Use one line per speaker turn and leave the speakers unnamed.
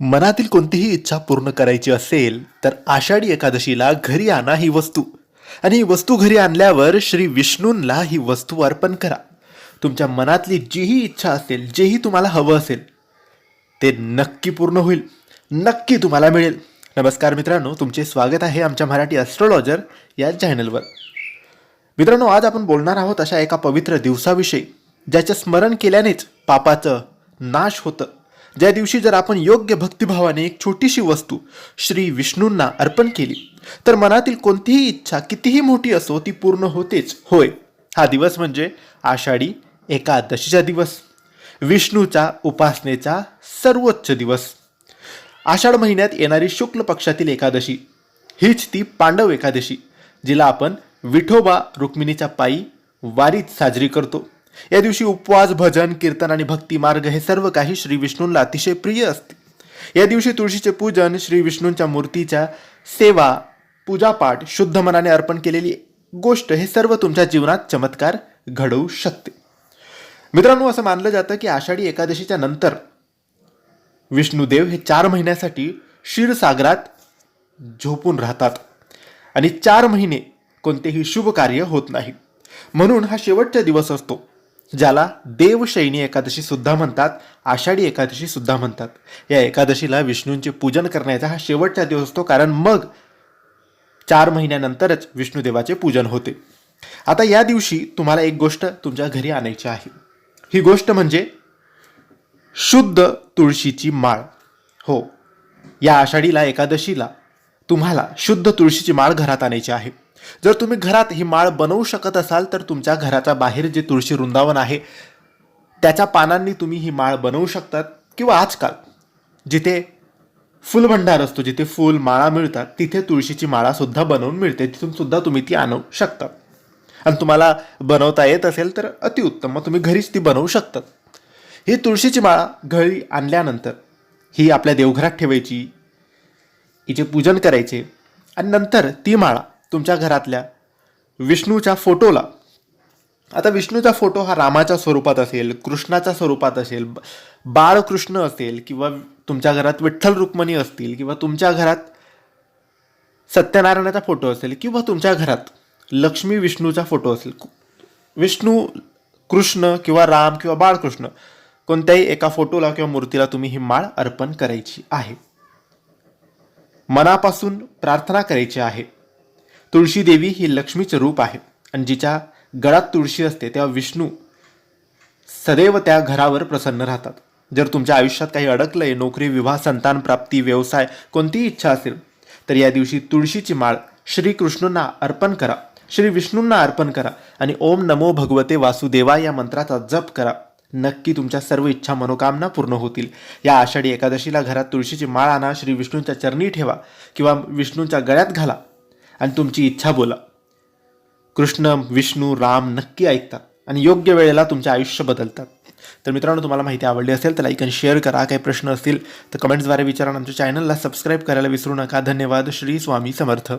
मनातील कोणतीही इच्छा पूर्ण करायची असेल तर आषाढी एकादशीला घरी आणा ही वस्तू. आणि ही वस्तू घरी आणल्यावर श्री विष्णूंना ही वस्तू अर्पण करा. तुमच्या मनातली जीही इच्छा असेल जेही तुम्हाला हवं असेल ते नक्की पूर्ण होईल. नक्की तुम्हाला मिळेल. नमस्कार मित्रांनो तुमचे स्वागत आहे आमच्या मराठी ॲस्ट्रॉलॉजर या चॅनलवर मित्रांनो आज आपण बोलणार आहोत अशा एका पवित्र दिवसाविषयी ज्याचं स्मरण केल्यानेच पापाचं नाश होतं. ज्या दिवशी जर आपण योग्य भक्तिभावाने एक छोटीशी वस्तू श्री विष्णूंना अर्पण केली तर मनातील कोणतीही इच्छा कितीही मोठी असो ती पूर्ण होतेच. होय. हा दिवस म्हणजे आषाढी एकादशीचा दिवस. विष्णूच्या उपासनेचा सर्वोच्च दिवस. आषाढ महिन्यात येणारी शुक्ल पक्षातील एकादशी हीच ती पांडव एकादशी जिला आपण विठोबा रुक्मिणीच्या पायी वारीत साजरी करतो. या दिवशी उपवास भजन कीर्तन आणि भक्ती मार्ग हे सर्व काही श्री विष्णूंना अतिशय प्रिय असते. या दिवशी तुळशीचे पूजन श्री विष्णूंच्या मूर्तीच्या सेवा पूजापाठ शुद्ध मनाने अर्पण केलेली गोष्ट हे सर्व तुमच्या जीवनात चमत्कार घडवू शकते. मित्रांनो असं मानलं जातं की आषाढी एकादशीच्या नंतर विष्णुदेव हे चार महिन्यासाठी क्षीरसागरात झोपून राहतात आणि चार महिने कोणतेही शुभ कार्य होत नाही. म्हणून हा शेवटचा दिवस असतो. ज्याला देवशैनी एकादशी सुद्धा म्हणतात आषाढी एकादशी सुद्धा म्हणतात. या एकादशीला विष्णूंचे पूजन करण्याचा हा शेवटचा दिवस असतो कारण मग चार महिन्यानंतरच विष्णुदेवाचे पूजन होते. आता या दिवशी तुम्हाला एक गोष्ट तुमच्या घरी आणायची आहे. ही गोष्ट म्हणजे शुद्ध तुळशीची माळ. हो या आषाढीला एकादशीला तुम्हाला शुद्ध तुळशीची माळ घरात आणायची आहे. जर तुम्ही घरात ही माळ बनवू शकत असाल तर तुमच्या घराच्या बाहेर जे तुळशी वृंदावन आहे त्याच्या पानांनी तुम्ही ही माळ बनवू शकतात. किंवा आजकाल जिथे फुलभंडार असतो जिथे फुल माळा मिळतात तिथे तुळशीची माळा सुद्धा बनवून मिळते. तिथून सुद्धा तुम्ही ती आणू शकता. आणि तुम्हाला बनवता येत असेल तर अतिउत्तम मग तुम्ही घरीच ती बनवू शकतात ही तुळशीची माळा घरी आणल्यानंतर ही आपल्या देवघरात ठेवायची हिचे पूजन करायचे आणि नंतर ती माळा तुमच्या घरातल्या विष्णूच्या फोटोला. आता विष्णूचा फोटो हा रामाच्या स्वरूपात असेल कृष्णाच्या स्वरूपात असेल बाळकृष्ण असेल किंवा तुमच्या घरात विठ्ठल रुक्मणी असतील किंवा तुमच्या घरात सत्यनारायणाचा फोटो असेल किंवा तुमच्या घरात लक्ष्मी विष्णूचा फोटो असेल. विष्णू कृष्ण किंवा राम किंवा बाळकृष्ण कोणत्याही एका फोटोला किंवा मूर्तीला तुम्ही ही माळ अर्पण करायची आहे. मनापासून प्रार्थना करायची आहे. तुळशी देवी ही लक्ष्मीचे रूप आहे. आणि जिच्या गळात तुळशी असते तेव्हा विष्णू सदैव त्या घरावर प्रसन्न राहतात. जर तुमच्या आयुष्यात काही अडकलंय नोकरी विवाह संतान प्राप्ती व्यवसाय कोणतीही इच्छा असेल तर या दिवशी तुळशीची माळ श्रीकृष्णूंना अर्पण करा. श्री विष्णूंना अर्पण करा. आणि ओम नमो भगवते वासुदेवा या मंत्राचा जप करा. नक्की तुमच्या सर्व इच्छा मनोकामना पूर्ण होतील. या आषाढी एकादशीला घरात तुळशीची माळ आणा श्री विष्णूंच्या चरणी ठेवा किंवा विष्णूंच्या गळ्यात घाला. आणि तुमची इच्छा बोला. कृष्ण विष्णू राम नक्की ऐकतात आणि योग्य वेळेला तुमचे आयुष्य बदलतात. तर मित्रांनो तुम्हाला माहिती आवडली असेल तर लाईक आणि शेअर करा. काही प्रश्न असतील तर कमेंट्सद्वारे विचारा. आमच्या चॅनलला सबस्क्राईब करायला विसरू नका. धन्यवाद. श्री स्वामी समर्थ.